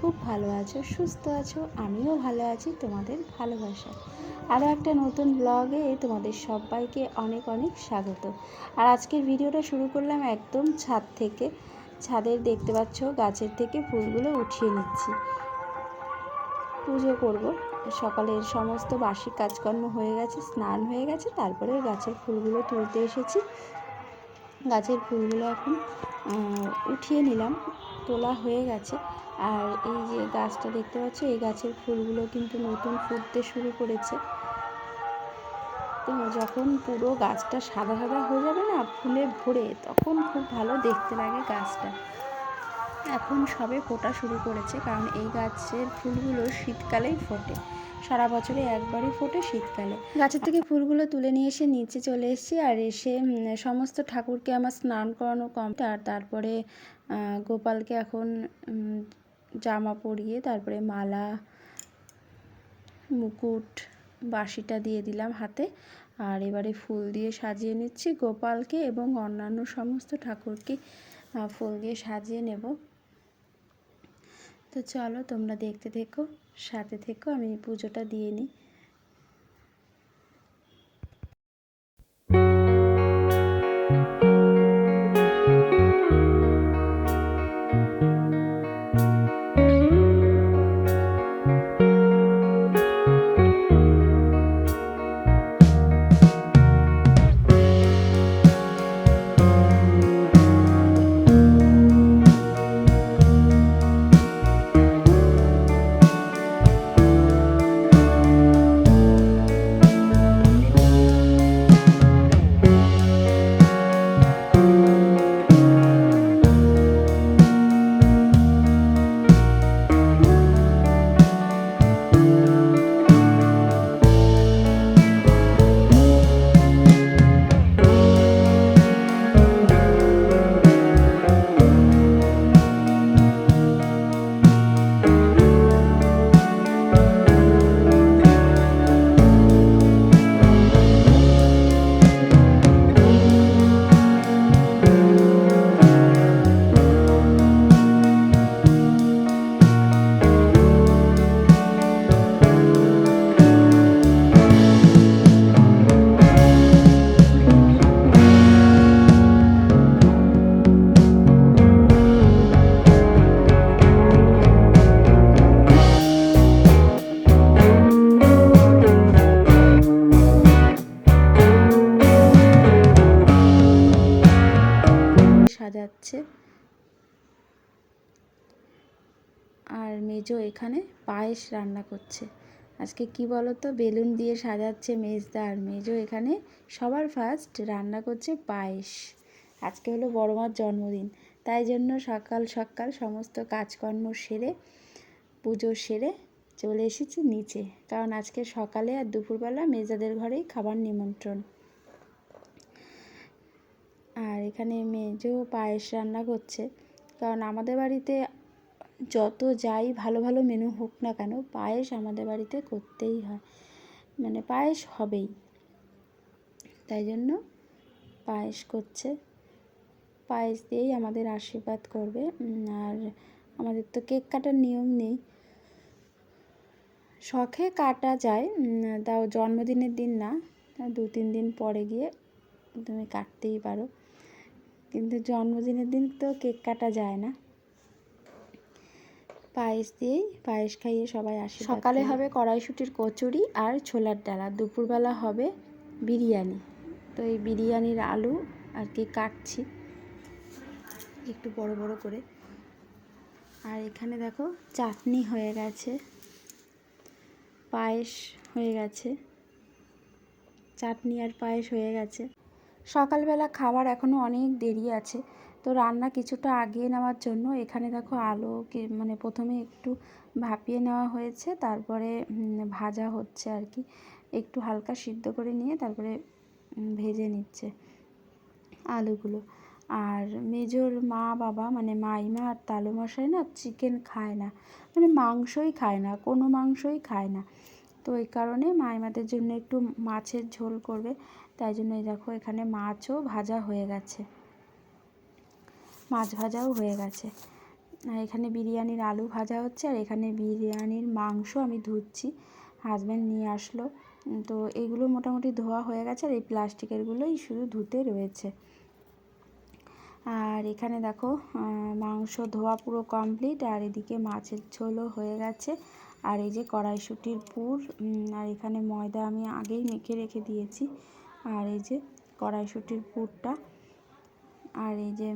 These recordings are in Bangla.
খুব ভালো আছো, সুস্থ আছো, আমিও ভালো আছি, তোমাদের ভালোবাসা আরও একটা নতুন ব্লগে তোমাদের সবাইকে অনেক অনেক স্বাগত। আর আজকের ভিডিওটা শুরু করলাম একদম ছাদ থেকে। ছাদের দেখতে পাচ্ছ, গাছের থেকে ফুলগুলো উঠিয়ে নিচ্ছি। পুজো করব। সকালের সমস্ত বার্ষিক কাজকর্ম হয়ে গেছে, স্নান হয়ে গেছে, তারপরে গাছের ফুলগুলো তুলতে এসেছি। গাছের ফুলগুলো এখন উঠিয়ে নিলাম, তোলা হয়ে গেছে। আর এই যে গাছটা দেখতে পাচ্ছ, এই গাছের ফুলগুলো কিন্তু নতুন ফুটতে শুরু করেছে। তো যখন পুরো গাছটা সাদা সাদা হয়ে যাবে না, ফুলে ভরে, তখন খুব ভালো দেখতে লাগে গাছটা। এখন সবে ফোটা শুরু করেছে, কারণ এই গাছের ফুলগুলো শীতকালেই ফোটে। সারা বছরে একবারই ফোটে শীতকালে। গাছের থেকে ফুলগুলো তুলে নিয়ে এসে নিচে চলে এসেছি আর এসে সমস্ত ঠাকুরকে আমার স্নান করানো কম আর তারপরে গোপালকে এখন জামা পরিয়ে তারপরে মালা, মুকুট, বাঁশিটা দিয়ে দিলাম হাতে। আর এবারে ফুল দিয়ে সাজিয়ে নিচ্ছি গোপালকে এবং অন্যান্য সমস্ত ঠাকুরকে। ফুল দিয়ে সাজিয়ে নেব। তো চলো তোমরা দেখতে থেকো, সাথে থেকো, আমি পুজোটা দিয়ে নিই। এখানে পায়েস রান্না করছে। আজকে কি বলো তো বেলুন দিয়ে সাজাচ্ছে মেজদা আর মেজো এখানে। সবার ফার্স্ট রান্না করছে পায়েস। আজকে হলো বড় মার জন্মদিন। তাই জন্য সকাল সকাল সমস্ত কাজকর্ম সেরে, পুজো সেরে চলে এসেছি নিচে। কারণ আজকে সকালে আর দুপুরবেলা মেজাদের ঘরেই খাবার নিমন্ত্রণ। আর এখানে মেজো পায়েস রান্না করছে। কারণ আমাদের বাড়িতে যত যাই ভালো ভালো মেনু হোক না কেন, পায়েস আমাদের বাড়িতে করতেই হয়। মানে পায়েস হবেই। তাই জন্য পায়েস করছে। পায়েস দিয়েই আমাদের আশীর্বাদ করবে। আর আমাদের তো কেক কাটার নিয়ম নেই। শখে কাটা যায়। তাও জন্মদিনের দিন না। দু, তিন দিন পরে গিয়ে তুমি কাটতেই পারো। কিন্তু জন্মদিনের দিন তো কেক কাটা যায় না। পায়েস দিয়েই পায়েস খাইয়ে সবাই আসে সকালে হবে কড়াইশুটির কচুরি আর ছোলার ডালা। দুপুরবেলা হবে বিরিয়ানি। তো এই বিরিয়ানির আলু আর কি কাটছি একটু বড় বড় করে। আর এখানে দেখো চাটনি হয়ে গেছে পায়েস হয়ে গেছে চাটনি আর পায়েস হয়ে গেছে। সকালবেলা খাবার এখনও অনেক দেরি আছে। তো রান্না কিছুটা আগিয়ে নেওয়ার জন্য এখানে দেখো আলু মানে প্রথমে একটু ভাপিয়ে নেওয়া হয়েছে, তারপরে ভাজা হচ্ছে আর কি। একটু হালকা সিদ্ধ করে নিয়ে তারপরে ভেজে নিচ্ছে আলুগুলো। আর মেজোর মা বাবা মানে মাইমা আর তালু মশাই না চিকেন খায় না মানে মাংসই খায় না, কোনো মাংসই খায় না। তো এই কারণে মাইমাদের জন্য একটু মাছের ঝোল করবে, তাই জন্য দেখো এখানে মাছও ভাজা হয়ে গেছে। মাছ ভাজাও হয়ে গেছে। আর এখানে বিরিয়ানির আলু ভাজা হচ্ছে, আর এখানে বিরিয়ানির মাংস আমি ধুচ্ছি। হাজব্যান্ড নিয়ে আসলো। তো এগুলো মোটামুটি ধোয়া হয়ে গেছে, আর এই প্লাস্টিকেরগুলোই শুধু ধুতে রয়েছে। আর এখানে দেখো মাংস ধোয়া পুরো কমপ্লিট আর এদিকে মাছের ঝোলও হয়ে গেছে। আর এই যে কড়াইশুটির পুর আর এখানে ময়দা আমি আগেই মেখে রেখে দিয়েছি। আর এই যে কড়াইশুটির পুরটা আর এই যে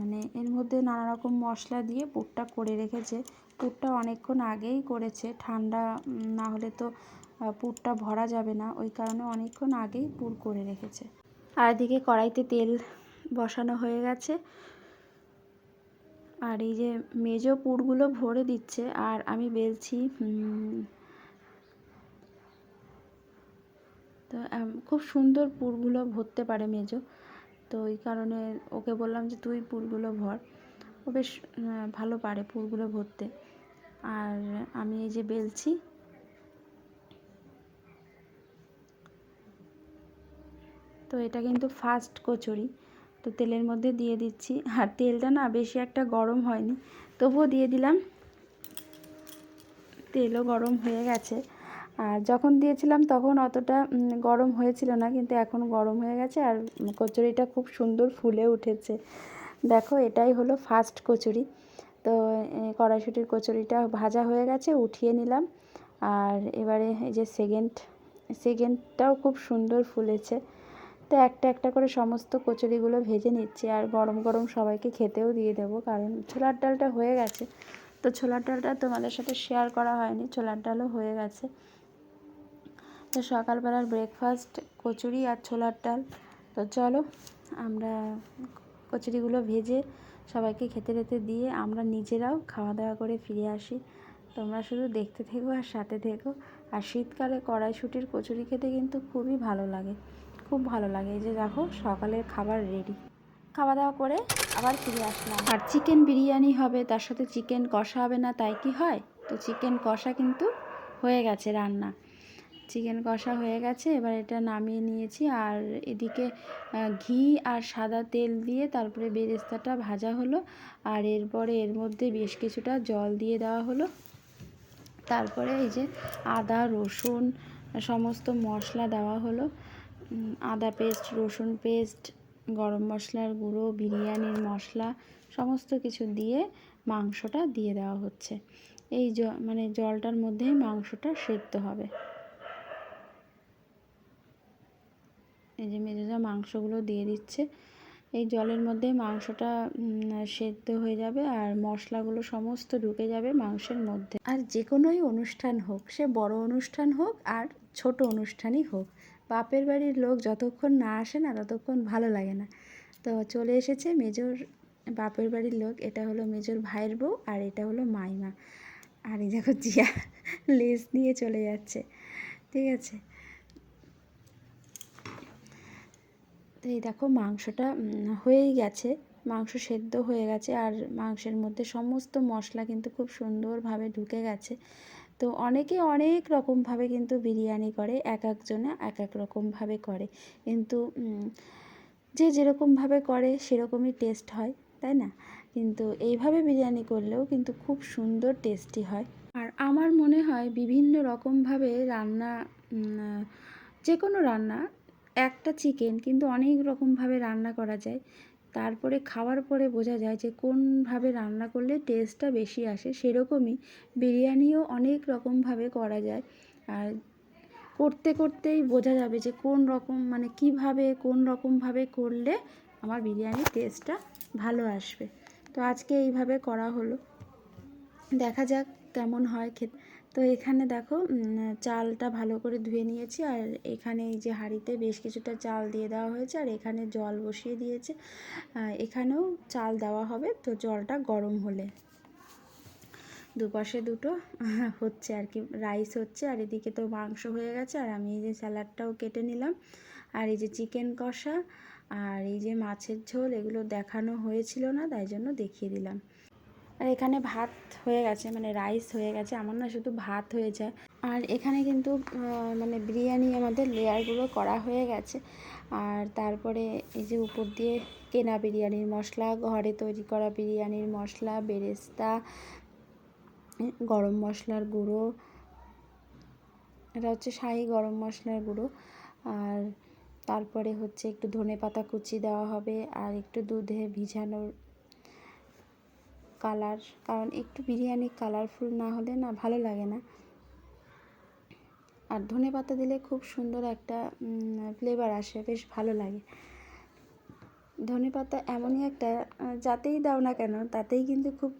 মানে এর মধ্যে নানা রকম মশলা দিয়ে পুরটা করে রেখেছে। পুরটা অনেকক্ষণ আগেই করেছে। ঠান্ডা না হলে তো পুরটা ভরা যাবে না। ওই কারণে অনেকক্ষণ আগেই পুর করে রেখেছে। আর এদিকে কড়াইতে তেল বসানো হয়ে গেছে। আর এই যে মেজো পুরগুলো ভরে দিচ্ছে। আর আমি বেলছি তো খুব সুন্দর পুরগুলো ভরতে পারে মেজো। তো ওই কারণে ওকে বললাম যে, তুই পুরগুলো ভর। ও বেশ ভালো পারে পুরগুলো ভরতে। আর আমি এই যে বেলছি, তো এটা কিন্তু ফার্স্ট কচুরি। তো তেলের মধ্যে দিয়ে দিচ্ছি। আর তেলটা না বেশি একটা গরম হয়নি, তবুও দিয়ে দিলাম। তেলও গরম হয়ে গেছে। আর যখন দিয়েছিলাম তখন অতটা গরম হয়েছিল না, কিন্তু এখন গরম হয়ে গেছে আর কচুরিটা খুব সুন্দর ফুলে উঠেছে। দেখো, এটাই হলো ফার্স্ট কচুরি। তো কড়াইশুটির কচুরিটা ভাজা হয়ে গেছে, উঠিয়ে নিলাম। আর এবারে এই যে সেকেন্ড সেকেন্ডটাও খুব সুন্দর ফুলেছে। তো একটা একটা করে সমস্ত কচুরিগুলো ভেজে নিচ্ছি আর গরম গরম সবাইকে খেতেও দিয়ে দেবো, কারণ ছোলার ডালটা হয়ে গেছে। তো ছোলার ডালটা তোমাদের সাথে শেয়ার করা হয়নি, ছোলার ডালও হয়ে গেছে। তো সকালবেলার ব্রেকফাস্ট কচুরি আর ছোলার ডাল। তো চলো, আমরা কচুরিগুলো ভেজে সবাইকে খেতে খেতে দিয়ে আমরা নিজেরাও খাওয়া দাওয়া করে ফিরে আসি। তোমরা শুধু দেখতে থেকো আর সাথে থেকো। আর শীতকালে কড়াইশুটির কচুরি খেতে কিন্তু খুবই ভালো লাগে। খুব ভালো লাগে। এই যে দেখো, সকালের খাবার রেডি খাওয়া দাওয়া করে আবার ফিরে আসলাম। আর চিকেন বিরিয়ানি হবে, তার সাথে চিকেন কষা হবে না, তাই কি হয়? তো চিকেন কষা কিন্তু হয়ে গেছে রান্না। চিকেন কষা হয়ে গেছে। এবার এটা নামিয়ে নিয়েছি। আর এদিকে ঘি আর সাদা তেল দিয়ে তারপরে বেরেস্তাটা ভাজা হলো। আর এরপরে এর মধ্যে বেশ কিছুটা জল দিয়ে দেওয়া হলো। তারপরে এই যে আদা, রসুন, সমস্ত মশলা দেওয়া হলো। আদা পেস্ট, রসুন পেস্ট, গরম মশলার গুঁড়ো, বিরিয়ানির মশলা, সমস্ত কিছু দিয়ে মাংসটা দিয়ে দেওয়া হচ্ছে। এই জ মানে জলটার মধ্যেই মাংসটা সেদ্ধ হবে। এই যে মেজেজা মাংসগুলো দিয়ে দিচ্ছে, এই জলের মধ্যে মাংসটা সেদ্ধ হয়ে যাবে আর মশলাগুলো সমস্ত ঢুকে যাবে মাংসের মধ্যে। আর যে কোনোই অনুষ্ঠান হোক, সে বড় অনুষ্ঠান হোক আর ছোট অনুষ্ঠানই হোক, বাপের বাড়ির লোক যতক্ষণ না আসে না ততক্ষণ ভালো লাগে না। তো চলে এসেছে মেজর, বাপের বাড়ির লোক, এটা হলো মেজর ভাইয়ের বউ আর এটা হলো মাইমা। আর এই দেখো জিয়া লেজ নিয়ে চলে যাচ্ছে, ঠিক আছে? এই দেখো মাংসটা হয়েই গেছে। মাংস সেদ্ধ হয়ে গেছে আর মাংসের মধ্যে সমস্ত মশলা কিন্তু খুব সুন্দরভাবে ঢুকে গেছে। তো অনেকে অনেক রকমভাবে কিন্তু বিরিয়ানি করে, এক একজনে এক এক রকমভাবে করে। কিন্তু যে যেরকমভাবে করে সেরকমই টেস্ট হয়, তাই না? কিন্তু এইভাবে বিরিয়ানি করলেও কিন্তু খুব সুন্দর টেস্টি হয়। আর আমার মনে হয় বিভিন্ন রকমভাবে রান্না যে কোনো রান্না একটা চিকেন কিন্তু অনেক রকমভাবে রান্না করা যায়। তারপরে খাওয়ার পরে বোঝা যায় যে কোনভাবে রান্না করলে টেস্টটা বেশি আসে সেরকমই বিরিয়ানিও অনেক রকমভাবে করা যায়। আর করতে করতেই বোঝা যাবে যে কোন রকম মানে কীভাবে, কোন রকমভাবে করলে আমার বিরিয়ানির টেস্টটা ভালো আসবে। তো আজকে এইভাবে করা হলো। দেখা যাক কেমন হয় খেতে। তো এখানে দেখো চালটা ভালো করে ধুয়ে নিয়েছি আর এখানে এই যে হাঁড়িতে বেশ কিছুটা চাল দিয়ে দেওয়া হয়েছে আর এখানে জল বসিয়ে দিয়েছে। এখানেও চাল দেওয়া হবে, তো জলটা গরম হলে। দুপাশে দুটো হচ্ছে আর কি, রাইস হচ্ছে আর এদিকে তো মাংস হয়ে গেছে আর আমি এই যে স্যালাডটাও কেটে নিলাম। আর এই যে চিকেন কষা আর এই যে মাছের ঝোল এগুলো দেখানো হয়েছিল না, তাই জন্য দেখিয়ে দিলাম। আর এখানে ভাত হয়ে গেছে মানে রাইস হয়ে গেছে আমার না শুধু ভাত হয়ে যায়। আর এখানে কিন্তু মানে বিরিয়ানি আমাদের লেয়ারগুলো করা হয়ে গেছে। আর তারপরে এই যে উপর দিয়ে কেনা বিরিয়ানির মশলা, ঘরে তৈরি করা বিরিয়ানির মশলা, বেরেস্তা, গরম মশলার গুঁড়ো, এটা হচ্ছে শাহি গরম মশলার গুঁড়ো। আর তারপরে হচ্ছে একটু ধনে পাতা কুচি দেওয়া হবে, আর একটু দুধে ভিজানোর কালার, কারণ একটু বিরিয়ানি কালারফুল না হলে না ভালো লাগে না। আর ধনে পাতা দিলে খুব সুন্দর একটা ফ্লেভার আসে, বেশ ভালো লাগে। ধনে পাতা এমনই একটা যাতেই দাও না কেন, তাতেই কিন্তু খুব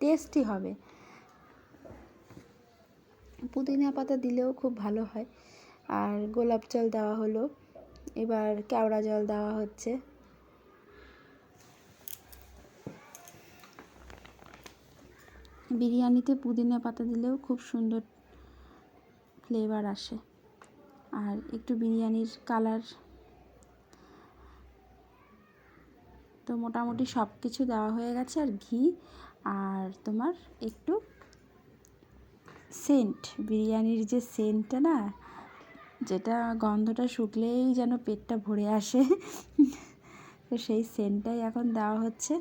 টেস্টি হবে। পুদিনা পাতা দিলেও খুব ভালো হয়। আর গোলাপ জল দেওয়া হলো। এবার কেওড়া জল দেওয়া হচ্ছে। বিরিয়ানিতে পুদিনা পাতা দিলেও খুব সুন্দর ফ্লেভার আসে। আর একটু বিরিয়ানির কালার তো মোটামুটি সব কিছু দেওয়া হয়ে গেছে, আর ঘি আর তোমার একটু সেন্ট বিরিয়ানির যে সেন্টটা না, যেটা গন্ধটা শুকলেই যেন পেটটা ভরে আসে। তো সেই সেন্টটাই এখন দেওয়া হচ্ছে।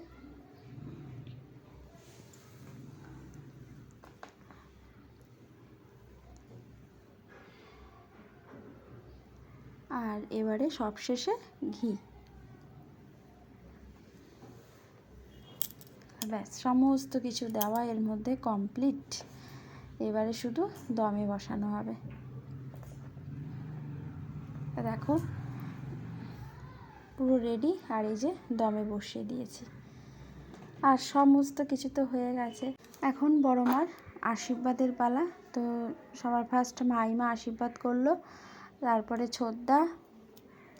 আর এবারে সবশেষে ঘি। ব্যাস, সমস্ত কিছু দেওয়া এর মধ্যে কমপ্লিট এবারে শুধু দমে বসানো হবে। দেখো, পুরো রেডি আর এই যে দমে বসিয়ে দিয়েছি। আর সমস্ত কিছু তো হয়ে গেছে। এখন বড় মার আশীর্বাদের পালা। তো সবার ফার্স্ট মাইমা আশীর্বাদ করল। তারপরে ছোদ্দা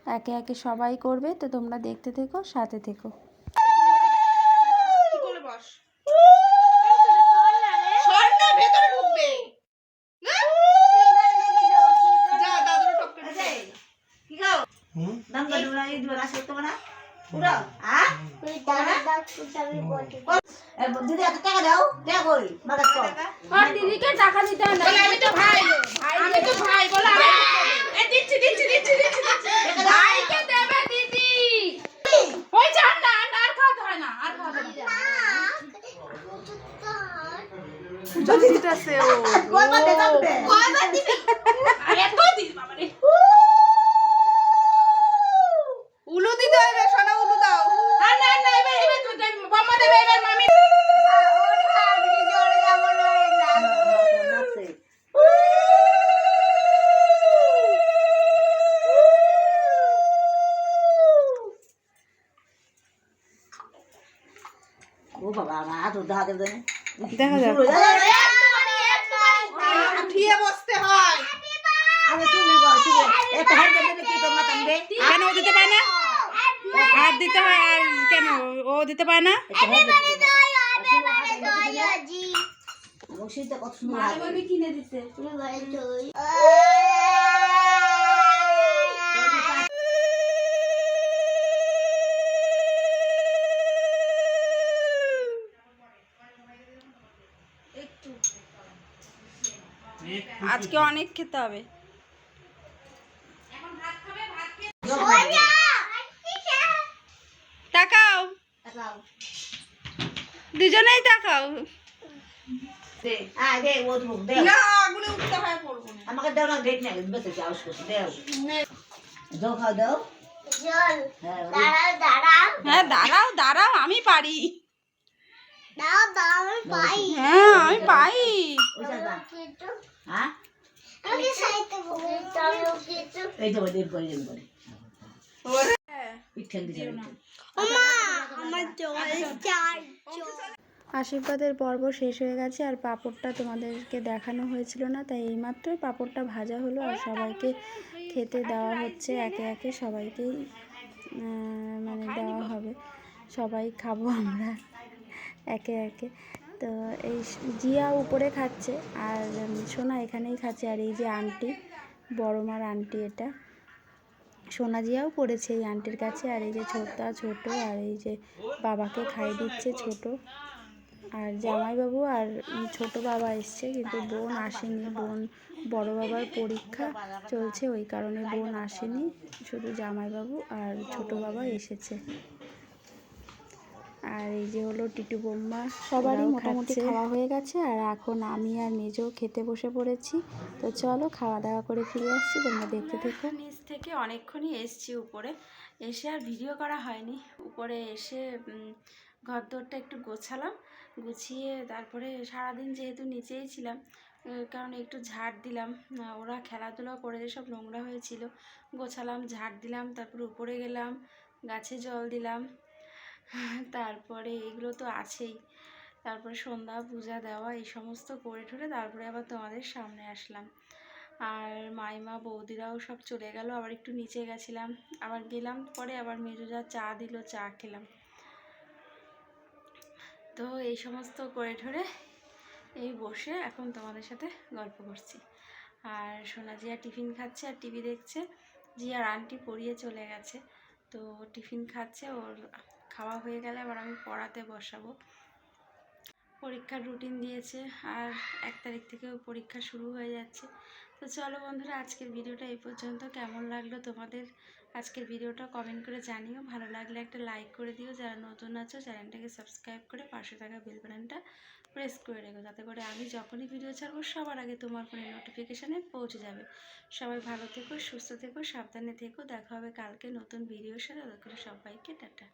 একে একে সবাই করবে তো তোমরা দেখতে থেকো সাথে থেকো। না? না? না দিদি এত টাকা দাও দিদিকে টাকা দিতে হয় বলে আমি তো ভাই। আমি তো ভাই বলে দিচ্ছি দিচ্ছি দিচ্ছি দিচ্ছি দিচ্ছি ভাইকে দেবে দিদি। ওই না আর আর খাওয়াতে হয় না আর খাওয়াতে হয় না। পুজো দিতেছে ও। কয়বার দিবে? কয়বার দিবে এত দিস বাবা রে উলু দিতে হবে সোনা উলু দাও আর না না এবার এবার তো বাম্মা দেবে এবার মামি ও বাবা আমার হাত দেন দেখা যাক। উঠিয়ে বসতে হয়। কেন ও দিতে পায় না? আর দিতে হয় আর কেন? ও দিতে পায় না? কত সুন্দর কিনে দিতে আজকে অনেক খেতে হবে। তাকাও। দুজনেই তাকাও। দে। আ দে ও তুমি দে। না আগুনে উঠতে পড়ব না। আমাকে দাও না ডেট নাই বেঁচে যাও দেও। দাও খাও দাও। হ্যাঁ হ্যাঁ দাঁড়াও দাঁড়াও আমি পারি। হ্যাঁ আমি পাই। এই তো দেব দেব দিছে আশীর্বাদের পর্ব শেষ হয়ে গেছে আর পাঁপড়টা তোমাদেরকে দেখানো হয়েছিল না তাই এইমাত্রই পাঁপড়টা ভাজা হলো আর সবাইকে খেতে দেওয়া হচ্ছে একে একে সবাইকেই মানে দেওয়া হবে। সবাই খাব আমরা একে একে। তো এই জিয়া উপরে খাচ্ছে আর সোনা এখানেই খাচ্ছে আর এই যে আন্টি, বড় মার আন্টি এটা। সোনা জিয়াও পড়েছে এই আন্টির কাছে আর এই যে ছোটা ছোট আর এই যে বাবাকে খাইয়ে দিচ্ছে ছোট। আর জামাইবাবু আর ছোট বাবা এসছে কিন্তু বোন আসেনি, বোন বড় বাবার পরীক্ষা চলছে ওই কারণে বোন আসেনি। শুধু জামাইবাবু আর ছোট বাবা এসেছে। আর এই যে হলো টিটু বোম্মা সবারই মোটামুটি খাওয়া হয়ে গেছে আর এখন আমি আর মেজও খেতে বসে পড়েছি। তো চলো খাওয়া দাওয়া করে ফিরে আসছি তোমরা দেখতে থেকো। নিচ থেকে অনেকক্ষণই এসছি উপরে। এসে আর ভিডিও করা হয়নি। উপরে এসে ঘর দোরটা একটু গোছালাম গুছিয়ে তারপরে সারাদিন যেহেতু নিচেই ছিলাম কারণ একটু ঝাড় দিলাম। ওরা খেলাধুলা করে যে সব নোংরা হয়েছিল গোছালাম ঝাড় দিলাম তারপরে উপরে গেলাম গাছে জল দিলাম তারপরে এগুলো তো আছেই। তারপরে সন্ধ্যা, পূজা, দেওয়া, এই সমস্ত করে ঠরে তারপরে আবার তোমাদের সামনে আসলাম। আর মাইমা, বৌদিরাও সব চলে গেল, আবার একটু নিচে গেছিলাম। আবার গেলাম, পরে আবার মেজুজা চা দিল, চা খেলাম। তো এই সমস্ত করে ঠরে এই বসে এখন তোমাদের সাথে গল্প করছি। আর সোনা জিয়া টিফিন খাচ্ছে আর টিভি দেখছে। জিয়ার আন্টি পড়িয়ে চলে গেছে। তো টিফিন খাচ্ছে, ওর খাওয়া হয়ে গেলে আবার আমি পড়াতে বসাবো। পরীক্ষার রুটিন দিয়েছে আর এক তারিখ থেকেও পরীক্ষা শুরু হয়ে যাচ্ছে। তো চলো বন্ধুরা, আজকের ভিডিওটা এই পর্যন্ত। কেমন লাগল তোমাদের আজকের ভিডিওটা কমেন্ট করে জানিও। ভালো লাগলে একটা লাইক করে দিও। যারা নতুন আছো, চ্যানেলটাকে সাবস্ক্রাইব করে পাশে থাকা বেল বাটনটা প্রেস করে রেখো। যাতে করে আমি যখনই ভিডিও ছাড়বো, সবার আগে তোমার ফোনে নোটিফিকেশানে পৌঁছে যাবে। সবাই ভালো থেকো, সুস্থ থেকো, সাবধানে থেকো। দেখা হবে কালকে নতুন ভিডিওর সাথে। সবাইকে টাটা।